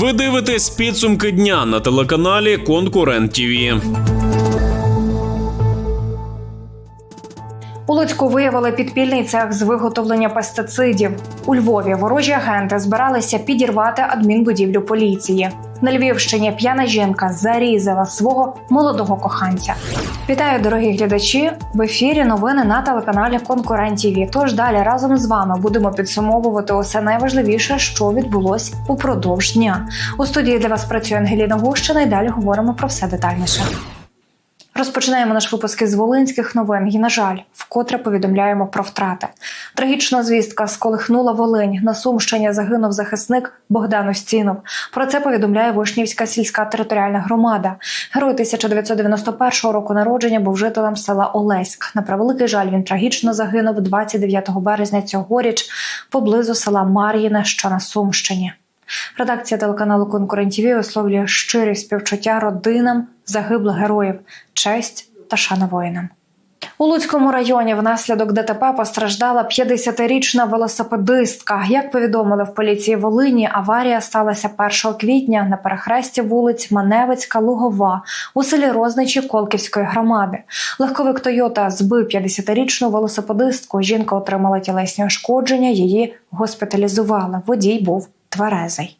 Ви дивитесь підсумки дня на телеканалі Конкурент ТІВІ. У Луцьку виявили підпільний цех з виготовлення пестицидів. У Львові ворожі агенти збиралися підірвати адмінбудівлю поліції. На Львівщині п'яна жінка зарізала свого молодого коханця. Вітаю, дорогі глядачі! В ефірі новини на телеканалі Конкурент ТІВІ. Тож далі разом з вами будемо підсумовувати усе найважливіше, що відбулось упродовж дня. У студії для вас працює Ангеліна Гущина і далі говоримо про все детальніше. Розпочинаємо наш випуск із Волинських новин. І, на жаль, вкотре повідомляємо про втрати. Трагічна звістка сколихнула Волинь. На Сумщині загинув захисник Богдан Устінов. Про це повідомляє Вишнівська сільська територіальна громада. Герой 1991 року народження був жителем села Олеськ. На превеликий жаль, він трагічно загинув 29 березня цьогоріч поблизу села Мар'їне, що на Сумщині. Редакція телеканалу Конкурент ТІВІ висловлює щирі співчуття родинам загиблих героїв, честь та шана воїнам. У Луцькому районі внаслідок ДТП постраждала 50-річна велосипедистка. Як повідомили в поліції Волині, аварія сталася 1 квітня на перехресті вулиць Маневицька, Лугова у селі Розничі Колківської громади. Легковик Тойота збив 50-річну велосипедистку. Жінка отримала тілесні ушкодження. Її госпіталізували. Водій був тверезий.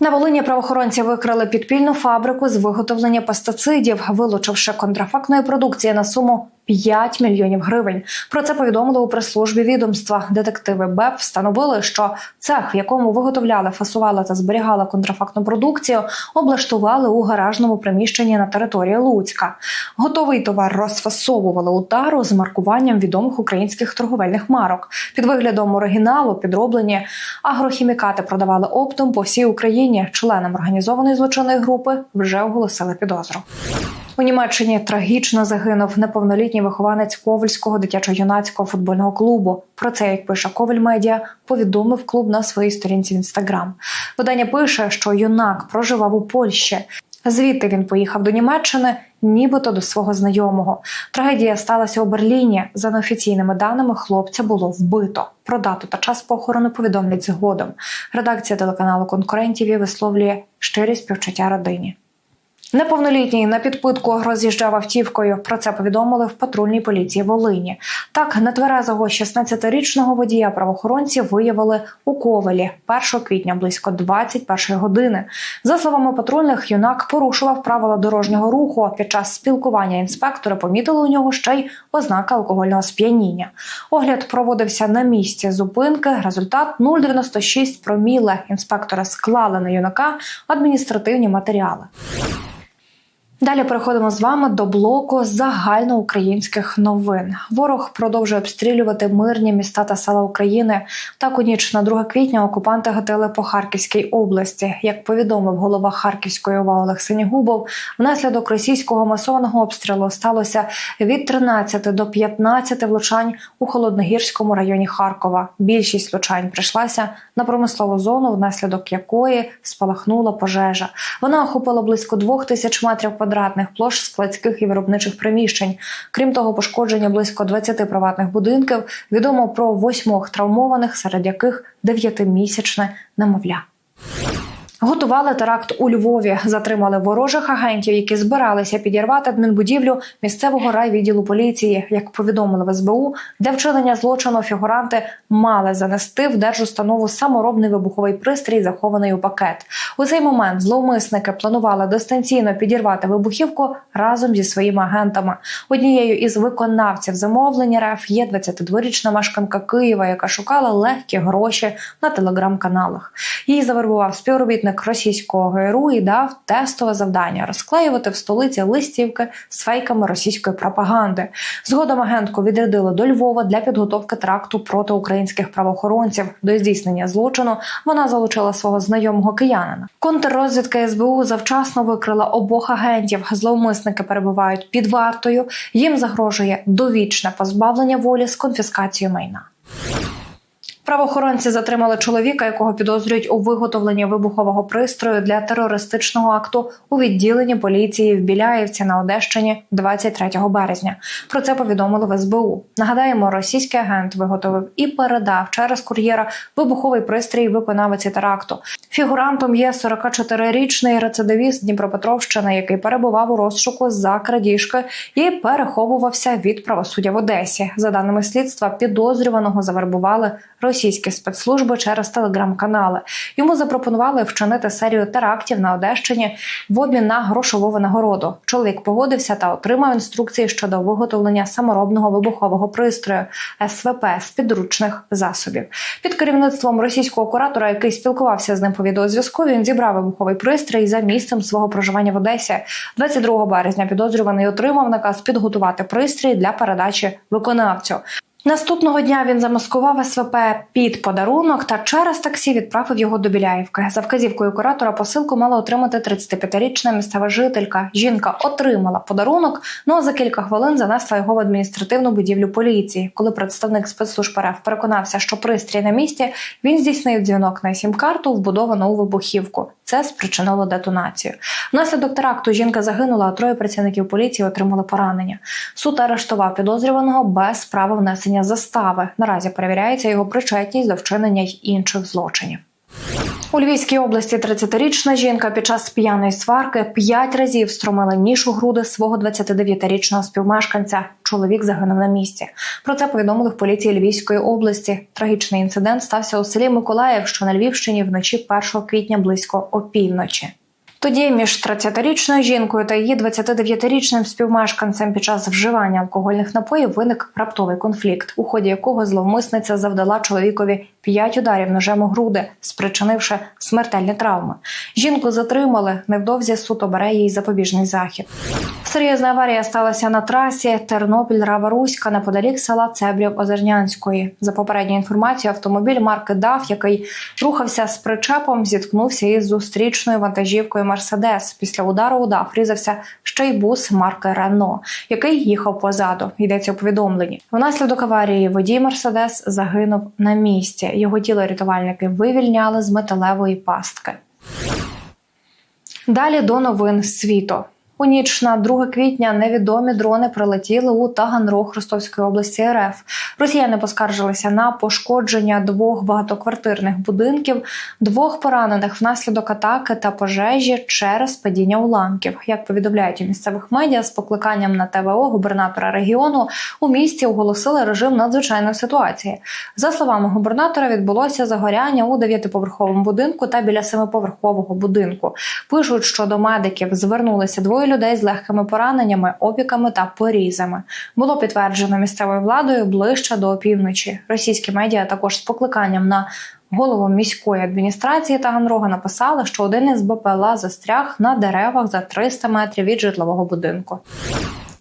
На Волині правоохоронці викрили підпільну фабрику з виготовлення пестицидів, вилучивши контрафактної продукції на суму 5 мільйонів гривень. Про це повідомили у прес-службі відомства. Детективи БЕП встановили, що цех, в якому виготовляли, фасували та зберігали контрафактну продукцію, облаштували у гаражному приміщенні на території Луцька. Готовий товар розфасовували у тару з маркуванням відомих українських торговельних марок. Під виглядом оригіналу підроблені агрохімікати продавали оптом по всій Україні. Членам організованої злочинної групи вже оголосили підозру. У Німеччині трагічно загинув неповнолітній вихованець Ковальського дитячо-юнацького футбольного клубу. Про це, як пише Коваль Медіа, повідомив клуб на своїй сторінці в інстаграм. Видання пише, що юнак проживав у Польщі. Звідти він поїхав до Німеччини, нібито до свого знайомого. Трагедія сталася у Берліні. За неофіційними даними, хлопця було вбито. Про дату та час похорону повідомлять згодом. Редакція телеканалу конкурентів висловлює щирі співчуття родині. Неповнолітній на підпитку роз'їжджав автівкою. Про це повідомили в патрульній поліції Волині. Так, нетверезого 16-річного водія правоохоронці виявили у Ковелі 1 квітня близько 21 години. За словами патрульних, юнак порушував правила дорожнього руху. Під час спілкування інспектори помітили у нього ще й ознаки алкогольного сп'яніння. Огляд проводився на місці зупинки. Результат 0,96 проміле. Інспектори склали на юнака адміністративні матеріали. Далі переходимо з вами до блоку загальноукраїнських новин. Ворог продовжує обстрілювати мирні міста та села України. Так у ніч на 2 квітня окупанти гатили по Харківській області. Як повідомив голова Харківської ОВА Олег Синігубов, внаслідок російського масованого обстрілу сталося від 13 до 15 влучань у холодногірському районі Харкова. Більшість влучань прийшлася на промислову зону, внаслідок якої спалахнула пожежа. Вона охопила близько двох тисяч метрів квадратних площ складських і виробничих приміщень. Крім того, пошкодження близько 20 приватних будинків. Відомо про восьмох травмованих, серед яких дев'ятимісячне немовля. Готували теракт у Львові, затримали ворожих агентів, які збиралися підірвати адмінбудівлю місцевого райвідділу поліції. Як повідомили в СБУ, для вчинення злочину фігуранти мали занести в держустанову саморобний вибуховий пристрій, захований у пакет. У цей момент зловмисники планували дистанційно підірвати вибухівку разом зі своїми агентами. Однією із виконавців замовлення РФ є 22-річна мешканка Києва, яка шукала легкі гроші на телеграм-каналах. Її завербував співробітник російського ГРУ і дав тестове завдання розклеювати в столиці листівки з фейками російської пропаганди. Згодом агентку відрядили до Львова для підготовки тракту проти українських правоохоронців. До здійснення злочину вона залучила свого знайомого киянина. Контррозвідка СБУ завчасно викрила обох агентів. Зловмисники перебувають під вартою. Їм загрожує довічне позбавлення волі з конфіскацією майна. Правоохоронці затримали чоловіка, якого підозрюють у виготовленні вибухового пристрою для терористичного акту у відділенні поліції в Біляївці на Одещині 23 березня. Про це повідомили в СБУ. Нагадаємо, російський агент виготовив і передав через кур'єра вибуховий пристрій виконавиці теракту. Фігурантом є 44-річний рецидивіст Дніпропетровщини, який перебував у розшуку за крадіжки і переховувався від правосуддя в Одесі. За даними слідства, підозрюваного завербували російські спецслужби через телеграм-канали. Йому запропонували вчинити серію терактів на Одещині в обмін на грошову винагороду. Чоловік погодився та отримав інструкції щодо виготовлення саморобного вибухового пристрою СВП з підручних засобів. Під керівництвом російського куратора, який спілкувався з ним по відеозв'язку, він зібрав вибуховий пристрій за місцем свого проживання в Одесі. 22 березня підозрюваний отримав наказ підготувати пристрій для передачі виконавцю. Наступного дня він замаскував СВП під подарунок та через таксі відправив його до Біляївки. За вказівкою куратора посилку мала отримати 35-річна місцева жителька. Жінка отримала подарунок, ну а за кілька хвилин занесла його в адміністративну будівлю поліції. Коли представник спецслужб РФ переконався, що пристрій на місці, він здійснив дзвінок на сім-карту, вбудовану у вибухівку. Це спричинило детонацію. Внаслідок теракту жінка загинула, а троє працівників поліції отримали поранення. Суд арештував підозрюваного без права внесення застави. Наразі перевіряється його причетність до вчинення й інших злочинів. У Львівській області 30-річна жінка під час п'яної сварки п'ять разів стромила ніж у груди свого 29-річного співмешканця. Чоловік загинув на місці. Про це повідомили в поліції Львівської області. Трагічний інцидент стався у селі Миколаїв, що на Львівщині вночі 1 квітня близько опівночі. Тоді між 30-річною жінкою та її 29-річним співмешканцем під час вживання алкогольних напоїв виник раптовий конфлікт, у ході якого зловмисниця завдала чоловікові п'ять ударів ножем у груди, спричинивши смертельні травми. Жінку затримали. Невдовзі суд обере їй запобіжний захід. Серйозна аварія сталася на трасі Тернопіль Рава-Руська неподалік села Цеблів Озернянської. За попередньою інформацією, автомобіль марки ДАФ, який рухався з причепом, зіткнувся із зустрічною вантажівкою Мерседес. Після удару у ДАФ різався ще й бус марки Рено, який їхав позаду. Йдеться у повідомленні. Внаслідок аварії водій Мерседес загинув на місці. Його тіло рятувальники вивільняли з металевої пастки. Далі до новин світу. У ніч на 2 квітня невідомі дрони прилетіли у Таганрог Ростовської області РФ. Росіяни поскаржилися на пошкодження двох багатоквартирних будинків, двох поранених внаслідок атаки та пожежі через падіння уламків. Як повідомляють у місцевих медіа з покликанням на ТВО губернатора регіону у місті оголосили режим надзвичайної ситуації. За словами губернатора, відбулося загоряння у дев'ятиповерховому будинку та біля семиповерхового будинку. Пишуть, що до медиків звернулися двоє людей з легкими пораненнями, опіками та порізами. Було підтверджено місцевою владою ближче до опівночі. Російські медіа також з покликанням на голову міської адміністрації Таганрога написали, що один із БПЛА застряг на деревах за 300 метрів від житлового будинку.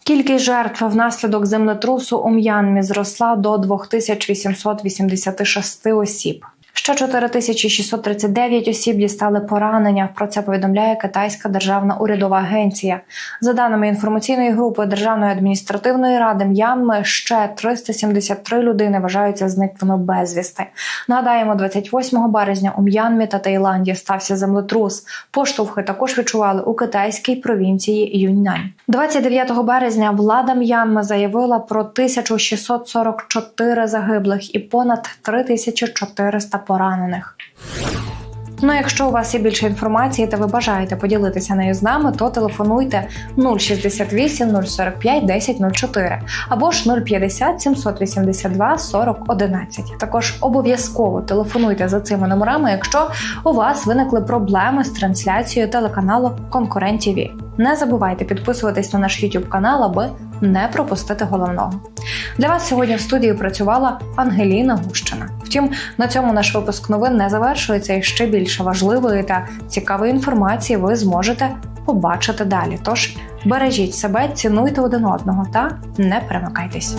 Кількість жертв внаслідок землетрусу у М'янмі зросла до 2886 осіб. Ще 4639 осіб дістали поранення. Про це повідомляє Китайська державна урядова агенція. За даними інформаційної групи Державної адміністративної ради М'янми, ще 373 людини вважаються зниклими безвісти. Нагадаємо, 28 березня у М'янмі та Таїланді стався землетрус. Поштовхи також відчували у китайській провінції Юньнань. 29 березня влада М'янми заявила про 1644 загиблих і понад 3400 поранених. Ну, якщо у вас є більше інформації та ви бажаєте поділитися нею з нами, то телефонуйте 068 045 1004 або ж 050 782 40 11. Також обов'язково телефонуйте за цими номерами, якщо у вас виникли проблеми з трансляцією телеканалу Конкурент ТВ. Не забувайте підписуватись на наш YouTube канал, аби не пропустити головного. Для вас сьогодні в студії працювала Ангеліна Гущина. Втім, на цьому наш випуск новин не завершується і ще більше важливої та цікавої інформації ви зможете побачити далі. Тож бережіть себе, цінуйте один одного та не перемикайтесь.